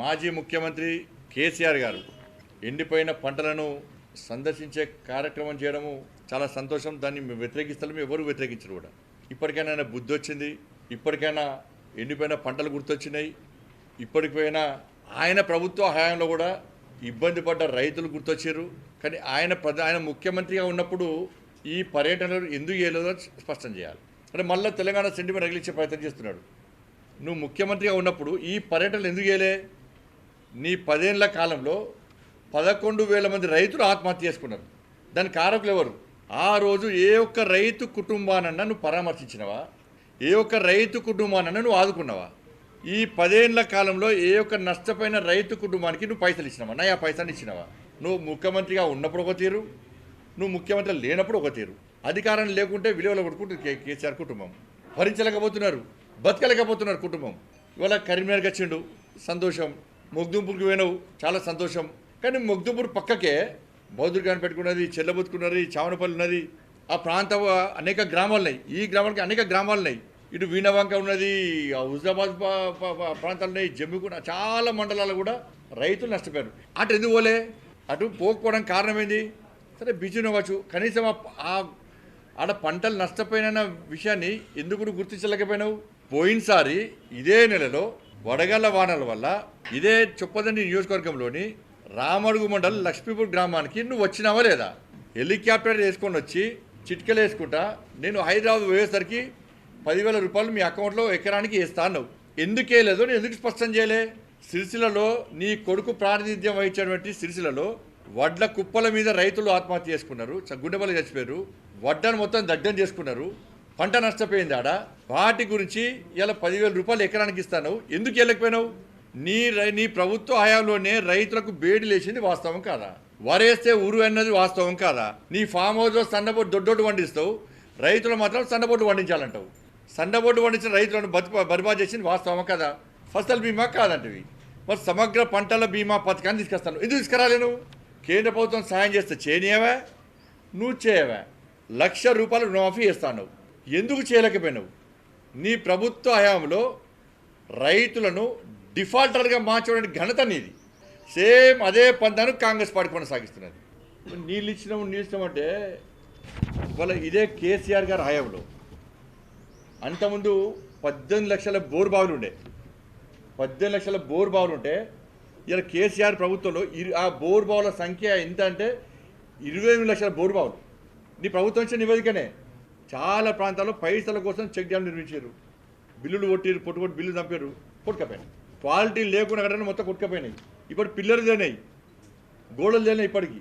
మాజీ ముఖ్యమంత్రి కేసీఆర్ గారు ఎండిపోయిన పంటలను సందర్శించే కార్యక్రమం చేయడము చాలా సంతోషం. దాన్ని మేము వ్యతిరేకిస్తాం ఎవరు వ్యతిరేకించరు కూడా. ఇప్పటికైనా ఆయన బుద్ధి వచ్చింది ఇప్పటికైనా ఎండిపోయిన పంటలు గుర్తొచ్చినాయి ఇప్పటికైనా ఆయన ప్రభుత్వ హయాంలో కూడా ఇబ్బంది పడ్డ రైతులు గుర్తొచ్చారు కానీ ఆయన ప్రధ ఆయన ముఖ్యమంత్రిగా ఉన్నప్పుడు ఈ పర్యటనలు ఎందుకు చేయలేదో స్పష్టం చేయాలి. అంటే మళ్ళీ తెలంగాణ సెంటిమెంట్ రగిలించే ప్రయత్నం చేస్తున్నాడు. నువ్వు ముఖ్యమంత్రిగా ఉన్నప్పుడు ఈ పర్యటనలు ఎందుకు చేయలే? నీ పదేళ్ళ కాలంలో పదకొండు వేల మంది రైతులు ఆత్మహత్య చేసుకున్నారు. దాని కారకులు ఎవరు? ఆ రోజు ఏ ఒక్క రైతు కుటుంబానన్నా నువ్వు పరామర్శించినవా? ఏ ఒక్క రైతు కుటుంబానన్నా నువ్వు ఆదుకున్నావా? ఈ పదేళ్ళ కాలంలో ఏ ఒక్క నష్టపోయిన రైతు కుటుంబానికి నువ్వు పైసలు ఇచ్చినావా? నా ఆ పైసలు ఇచ్చినావా? నువ్వు ముఖ్యమంత్రిగా ఉన్నప్పుడు ఒక తీరు నువ్వు ముఖ్యమంత్రి లేనప్పుడు ఒక తీరు. అధికారం లేకుంటే విలువలు కొట్టుకుంటుంది కే కేసీఆర్ కుటుంబం. భరించలేకపోతున్నారు బతకలేకపోతున్నారు కుటుంబం. ఇవాళ కరీంనగర్కి వచ్చిండు సంతోషం. మొగ్దుంపూర్కి పోయినావు. చాలా సంతోషం. కానీ మొగ్దుంపూర్ పక్కకే బౌద్ధుడిగాని పెట్టుకున్నది చెల్లబుతుకున్నది చావనపల్లి ఉన్నది. ఆ ప్రాంత అనేక గ్రామాలు ఉన్నాయి ఈ గ్రామానికి అనేక గ్రామాలు ఉన్నాయి ఇటు వీణవంక ఉన్నది ఆ హుజాబాద్ ప్రాంతాలు ఉన్నాయి జమ్మిగూడ చాలా మండలాలు కూడా రైతులు నష్టపోయారు. అటు ఎందుకు పోలే? అటు పోకపోవడం కారణం ఏంది సరే బిజీ అవ్వచ్చు కనీసం ఆ- ఆడ పంటలు నష్టపోయిన విషయాన్ని ఎందుకు గుర్తించలేకపోయినావు? పోయినసారి ఇదే నెలలో వడగళ్ళ వానల వల్ల ఇదే చుప్పదండి నియోజకవర్గంలోని రామడుగు మండలం లక్ష్మీపూర్ గ్రామానికి నువ్వు వచ్చినావా లేదా? హెలికాప్టర్ వేసుకొని వచ్చి చిట్కలు వేసుకుంటా నేను హైదరాబాద్ పోయేసరికి పదివేల రూపాయలు మీ అకౌంట్లో ఎకరానికి ఇస్తాను ఎందుకే లేదో నేను ఎందుకు స్పష్టం చేయలే? సిరిసిలలో నీ కొడుకు ప్రాతినిధ్యం వహించినటువంటి సిరిసిలలో వడ్ల కుప్పల మీద రైతులు ఆత్మహత్య చేసుకున్నారు. చ- గుండెబలు చచ్చిపోయారు. వడ్డను మొత్తం దగ్ధం చేసుకున్నారు. పంట నష్టపోయింది ఆడ. వాటి గురించి ఇలా పదివేల రూపాయలు ఎకరానికి ఇస్తాను ఎందుకు వెళ్ళకపోయినావు నీ రై- నీ ప్రభుత్వ హయాంలోనే రైతులకు బేడి లేచింది వాస్తవం కాదా? వరేస్తే ఊరు అన్నది వాస్తవం కాదా? నీ ఫామ్ హౌస్లో సన్నబోటు దొడ్డోటు వండిస్తావు. రైతులు మాత్రం సన్నబోటు వండించాలంటావు. సన్నబోటు వండించిన రైతులను బతి బర్బాద్ చేసింది వాస్తవం కదా? ఫసల్ బీమా కాదంటవి. మరి సమగ్ర పంటల బీమా పథకాన్ని తీసుకొస్తాను. ఎందుకు తీసుకురాలేను కేంద్ర ప్రభుత్వం సాయం చేస్తే చేయనియవా? నువ్వు చేయవా? లక్ష రూపాయలు రుణమాఫీ ఇస్తాను ఎందుకు చేయలేకపోయినావు? నీ ప్రభుత్వ హయాంలో రైతులను డిఫాల్టర్గా మార్చడానికి ఘనత నీది. సేమ్ అదే పంతాను కాంగ్రెస్ పార్టీ కొనసాగిస్తున్నది. నీళ్ళు ఇచ్చినాము నీళ్ళు ఇచ్చినామంటే ఇవాళ ఇదే కేసీఆర్ గారి హయాంలో అంతకుముందు పద్దెనిమిది లక్షల బోర్ బావులు ఉండే. పద్దెనిమిది లక్షల బోర్ బావులు ఉంటే ఇలా కేసీఆర్ ప్రభుత్వంలో ఇరు- ఆ బోర్ బావుల సంఖ్య ఎంత అంటే ఇరవై ఎనిమిది లక్షల బోర్ బావులు. నీ ప్రభుత్వం ఇచ్చిన నివేదికనే. చాలా ప్రాంతాల్లో పైసల కోసం చెక్ డ్యామ్ నిర్మించారు. బిల్లులు కొట్టిరు పొట్టుకొని బిల్లు చంపారు. కొట్టుకపోయినాయి. క్వాలిటీ లేకుండా కట్టడం మొత్తం కొట్టుకపోయినాయి. ఇప్పుడు పిల్లలు తేనాయి గోడలు తేనాయి ఇప్పటికి.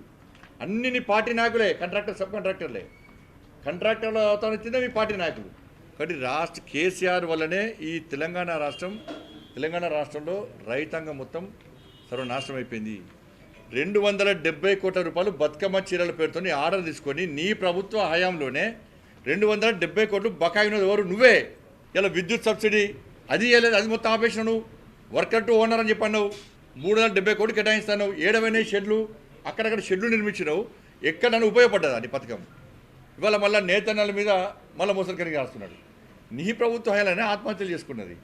అన్ని పార్టీ నాయకులే కాంట్రాక్టర్ సబ్ కాంట్రాక్టర్లే కాంట్రాక్టర్లు అవుతాను వచ్చిందే మీ పార్టీ నాయకులు. కాబట్టి రాష్ట్ర కేసీఆర్ వల్లనే ఈ తెలంగాణ రాష్ట్రం తెలంగాణ రాష్ట్రంలో రైతాంగం మొత్తం సర్వనాశనం అయిపోయింది. రెండు వందల డెబ్బై కోట్ల రూపాయలు బతుకమ్మ చీరల పేరుతో ఆర్డర్ తీసుకొని నీ ప్రభుత్వ హయాంలోనే రెండు వందల డెబ్బై కోట్లు బకాయి ఉన్నది ఎవరు? నువ్వే. ఇలా విద్యుత్ సబ్సిడీ అది వేయలేదు అది మొత్తం ఆపేసినావు వర్కర్ టు ఓనర్ అని చెప్పన్నావు. మూడు వందల డెబ్బై కోట్లు కేటాయిస్తాను ఏడవైనా షెడ్లు అక్కడక్కడ షెడ్లు నిర్మించినావు. ఎక్కడ ఉపయోగపడ్డదా నీ పథకం? ఇవాళ మళ్ళీ నేతన్నల మీద మళ్ళీ మోసలు కరిగి రాస్తున్నాడు. నీ ప్రభుత్వ హయాలనే ఆత్మహత్యలు చేసుకున్నది.